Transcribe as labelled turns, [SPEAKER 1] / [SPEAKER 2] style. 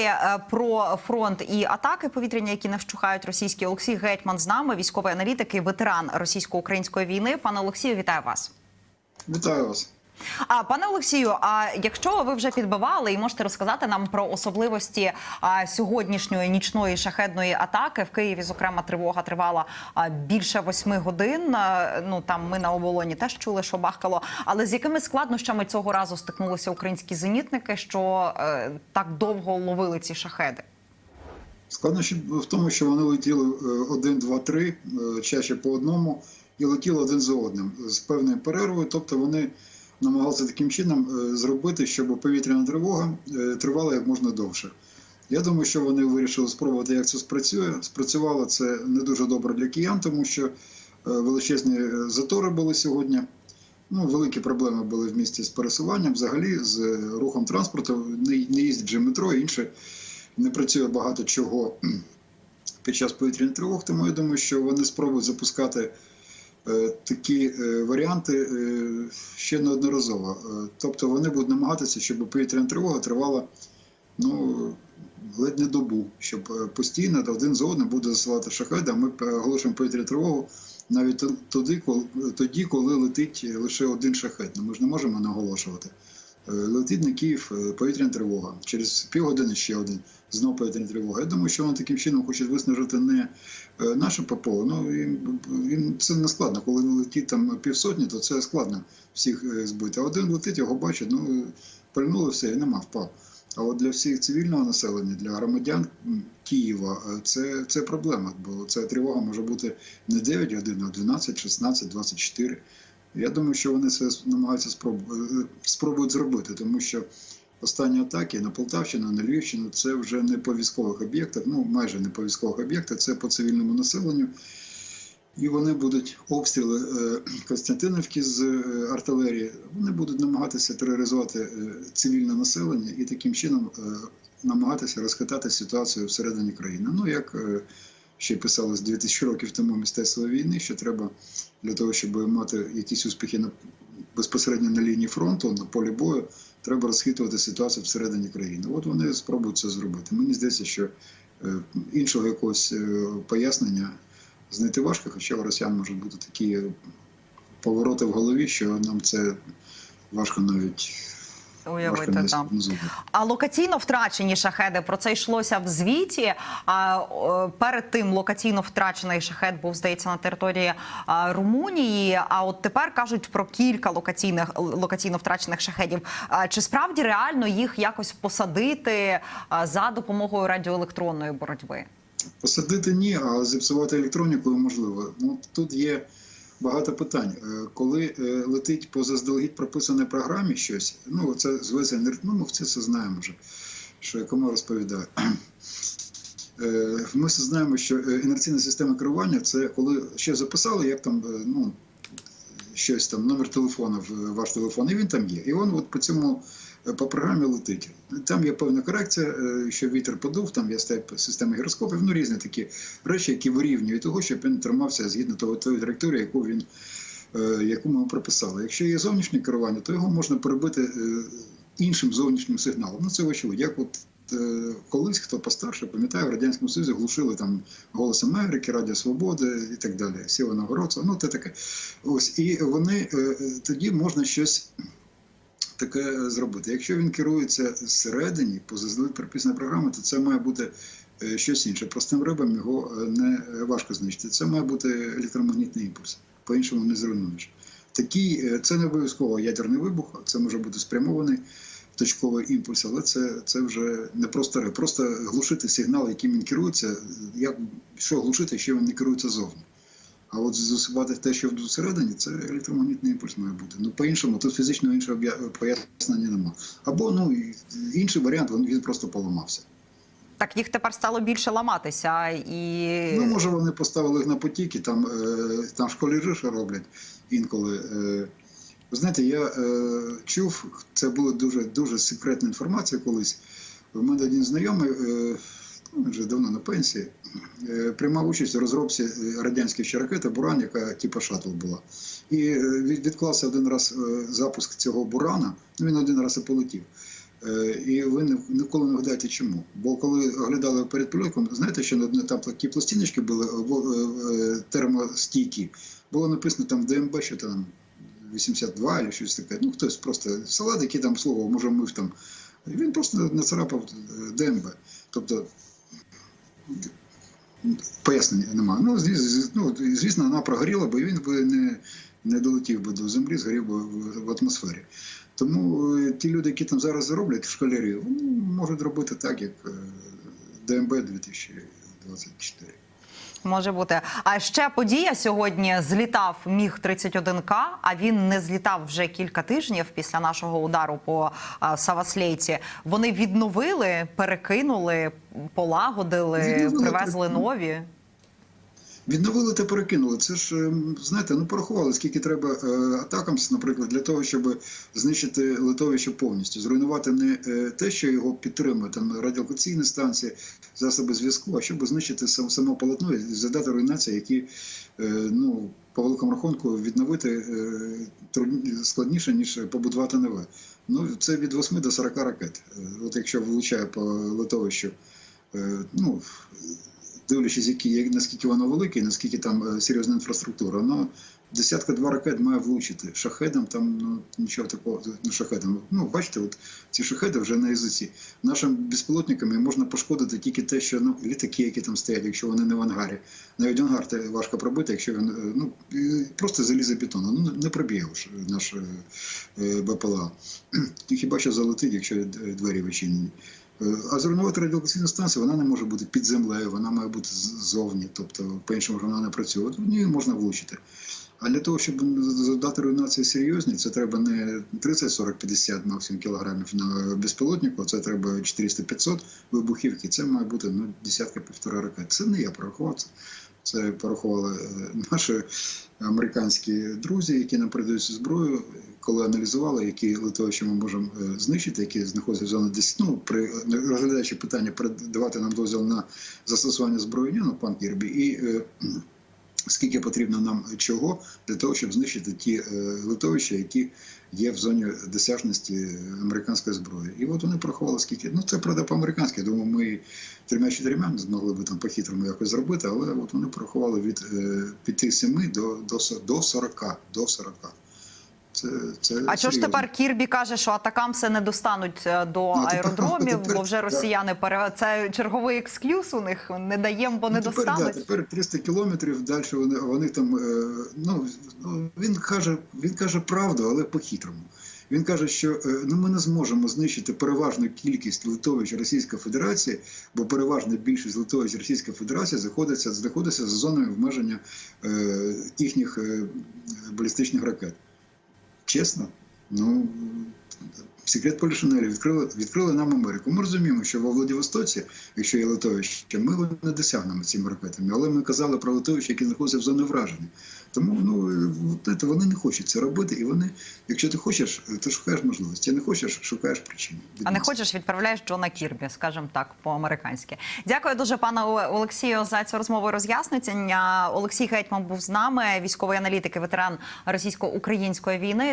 [SPEAKER 1] Е, Про фронт і атаки повітряні, які не вщухають російські Олексій Гетьман з нами, військовий аналітик і ветеран російсько-української війни. Пане Олексію, вітаю вас.
[SPEAKER 2] Вітаю вас.
[SPEAKER 1] А пане Олексію, а якщо ви вже підбивали і можете розказати нам про особливості а, сьогоднішньої нічної шахедної атаки в Києві, зокрема, тривога тривала а, більше восьми годин. А, ну там ми на оболоні теж чули, що бахкало. Але з якими складнощами цього разу стикнулися українські зенітники, що е, так довго ловили ці шахеди?
[SPEAKER 2] Складнощі в тому, що вони летіли е, один, два, три, е, чаще по одному, і летіли один за одним з певною перервою. Тобто вони намагалися таким чином е, зробити, щоб повітряна тривога е, тривала як можна довше. Я думаю, що вони вирішили спробувати, як це спрацює. Спрацювало це не дуже добре для киян, тому що е, величезні затори були сьогодні. Ну, великі проблеми були в місті з пересуванням, взагалі з рухом транспорту. Не, їздить вже метро інше. Не працює багато чого під час повітряних тривог, тому я думаю, що вони спробують запускати такі е, варіанти е, ще неодноразово. Е, тобто вони будуть намагатися, щоб повітряна тривога тривала ну, ледь не добу, щоб е, постійно один за одним буде засилати шахеди, а ми оголошуємо повітряну тривогу навіть туди, коли, тоді, коли летить лише один шахет. Ну, ми ж не можемо наголошувати. Е, Летить на Київ е, повітряна тривога. Через півгодини ще один знову повітряна тривога. Я думаю, що вони таким чином хочуть виснажити не е, наше ППО. Ну їм, їм це не складно. Коли летить там півсотні, то це складно всіх збити. А один летить, його бачать, ну пальнули все і нема, впав. А от для всіх цивільного населення, для громадян Києва, це, це проблема, бо ця тривога може бути не 9 годин, а 12, 16, 24. Я думаю, що вони це намагаються спроб... е, спробують зробити, тому що останні атаки на Полтавщину, на Львівщину це вже не по військових об'єктах, ну майже не по військових об'єктах, це по цивільному населенню. І вони будуть обстріли е, Костянтинівки з е, артилерії. Вони будуть намагатися тероризувати цивільне населення і таким чином намагатися розхитати ситуацію всередині країни. Ну як ще писалось 2000 років тому мистецтво війни, що треба для того, щоб мати якісь успіхи на безпосередньо на лінії фронту, на полі бою, треба розхитувати ситуацію всередині країни. От вони спробують це зробити. Мені здається, що е, іншого якогось е, пояснення знайти важко, хоча у росіян можуть бути такі повороти в голові, що нам це важко навіть
[SPEAKER 1] Уявити там. А локаційно втрачені шахеди про це йшлося в звіті. А перед тим локаційно втрачений шахет був здається на території Румунії. А от тепер кажуть про кілька локаційних локаційно втрачених шахедів. Чи справді реально їх якось посадити за допомогою радіоелектронної боротьби?
[SPEAKER 2] Посадити ні, а зіпсувати електронікою можливо. Ну тут є багато питань. Е, Коли е, летить по заздалегідь прописаній програмі щось, ну це зветься енер- ну, це знаємо вже, що я кому розповідаю. Е, Ми знаємо, що інерційна система керування це коли ще записали, як там ну, щось там, номер телефону в ваш телефон, і він там є. І він от по цьому по програмі летить. Там є певна корекція, е, що вітер подув, там є степ системи гіроскопів, ну різні такі речі, які вирівнюють того, щоб він тримався згідно того тої траєкторії, яку він е, яку ми прописали. Якщо є зовнішнє керування, то його можна перебити е, іншим зовнішнім сигналом. Ну це очевидь. Як от колись хто постарше, пам'ятає, в радянському Союзі глушили там голос Америки, Радіо Свободи і так далі. Сіла Нагородця, ну те таке. Ось і вони тоді можна щось. Таке зробити. Якщо він керується зсередині, по заздалегідь прописаної програми, то це має бути е, щось інше. Простим рибам його е, не важко знищити. Це має бути електромагнітний імпульс. По-іншому не зруйнуєш. Такий, е, це не обов'язково ядерний вибух, це може бути спрямований точковий імпульс, але це, це вже не просто риб. Просто глушити сигнал, яким він керується, як що глушити, якщо він не керується зовні. А от засипати те, що всередині, це електромагнітний імпульс має бути. Ну, по-іншому, тут фізичного іншого пояснення немає. Або ну, інший варіант, він, просто поламався.
[SPEAKER 1] Так їх тепер стало більше ламатися і
[SPEAKER 2] Ну, може, вони поставили їх на потіки, там, е, там школярі що роблять інколи. Е, ви знаєте, я е, чув, це була дуже, дуже секретна інформація колись. У мене один знайомий, він вже давно на пенсії, е, приймав участь у розробці е, радянських ще ракети Буран, яка типу шаттл була. І е, відклався один раз запуск цього Бурана, ну він один раз і полетів. І ви ніколи не вгадаєте чому. Бо коли оглядали перед польотом, знаєте, що на там такі пластиночки були термостійкі. Було написано там ДМБ, що там 82 або щось таке. Ну, хтось просто салат, який там слово, може, мив там. Він просто нацарапав ДМБ. Тобто пояснення немає. Ну, ну, звісно, вона прогоріла, бо він би не, не долетів би до землі, згорів би в, атмосфері. Тому е, ті люди, які там зараз роблять школярі, можуть робити так, як е, ДМБ 2024.
[SPEAKER 1] Може бути. А ще подія сьогодні злітав міг 31 к а він не злітав вже кілька тижнів після нашого удару по а, Саваслейці. Вони відновили, перекинули, полагодили,
[SPEAKER 2] Відновили,
[SPEAKER 1] привезли нові.
[SPEAKER 2] Відновили та перекинули. Це ж, е, знаєте, ну порахували, скільки треба е, атакам, наприклад, для того, щоб знищити литовище повністю, зруйнувати не е, те, що його підтримує, там радіолокаційні станції, засоби зв'язку, а щоб знищити сам, само полотно і задати руйнації, які е, ну, по великому рахунку відновити складніше, ніж побудувати нове. Ну, це від 8 до 40 ракет. От якщо влучає по литовищу, ну, дивлячись, які, наскільки воно велике, наскільки там е, серйозна інфраструктура, воно десятка-два ракет має влучити. Шахедом там ну, нічого такого, ну шахедом. Ну, бачите, от ці шахеди вже на язиці. Нашим безпілотниками можна пошкодити тільки те, що ну, літаки, які там стоять, якщо вони не в ангарі. Навіть ангар важко пробити, якщо він е, ну, е, просто залізобетон. Ну, не проб'є наш е, е, БПЛА. Хіба що залетить, якщо е, двері відчинені. Е, А зруйнувати радіолокаційну станцію вона не може бути під землею, вона має бути ззовні, тобто по-іншому вона не працює. От в можна влучити. А для того, щоб задати руйнації серйозні, це треба не 30, 40, 50 максимум кілограмів на безпілотнику, це треба 400-500 вибухівки. Це має бути ну, десятка півтора ракет. Це не я порахував це. Це порахували е, наші американські друзі, які нам передають зброю, коли аналізували, які литовища ми можемо е, знищити, які знаходяться в зоні 10, ну, при розглядаючи питання передавати нам дозвіл на застосування зброї, ну, пан Кірбі, і е, скільки потрібно нам чого для того, щоб знищити ті е, литовища, які є в зоні досяжності американської зброї. І от вони порахували, скільки. Ну, це правда по-американськи. Я думаю, ми трьома-чотирма не змогли би там по-хитрому якось зробити, але от вони порахували від е, 5-7 до, до, со- до 40. До 40. Це, це
[SPEAKER 1] А чого ж тепер Кірбі каже, що атакамси не достануть е, до
[SPEAKER 2] Ну,
[SPEAKER 1] аеродромів,
[SPEAKER 2] тепер-
[SPEAKER 1] бо вже росіяни пере... це черговий екскюз у них не даємо, бо не
[SPEAKER 2] Ну, тепер, да, тепер 300 кілометрів далі вони, вони там. е, Ну, ну, він, каже, він каже правду, але по-хитрому. Він каже, що е, ну, ми не зможемо знищити переважну кількість литовищ Російської Федерації, бо переважна більшість литовищ Російської Федерації знаходиться, знаходиться за зоною обмеження е, їхніх е, балістичних ракет. Чесно, ну. Секрет Полішинелі відкрили, відкрили нам Америку. Ми розуміємо, що во Владивостоці, якщо є литовище, ми його не досягнемо цими ракетами. Але ми казали про литовище, які знаходяться в зоні враження. Тому ну, це, вони не хочуть це робити, і вони, якщо ти хочеш, ти шукаєш можливості. Не хочеш, шукаєш причини.
[SPEAKER 1] А не хочеш, відправляєш Джона Кірбі, скажімо так, по-американськи. Дякую дуже, пане Олексію, за цю розмову і роз'яснення. Олексій Гетьман був з нами, військовий аналітик і ветеран російсько-української війни.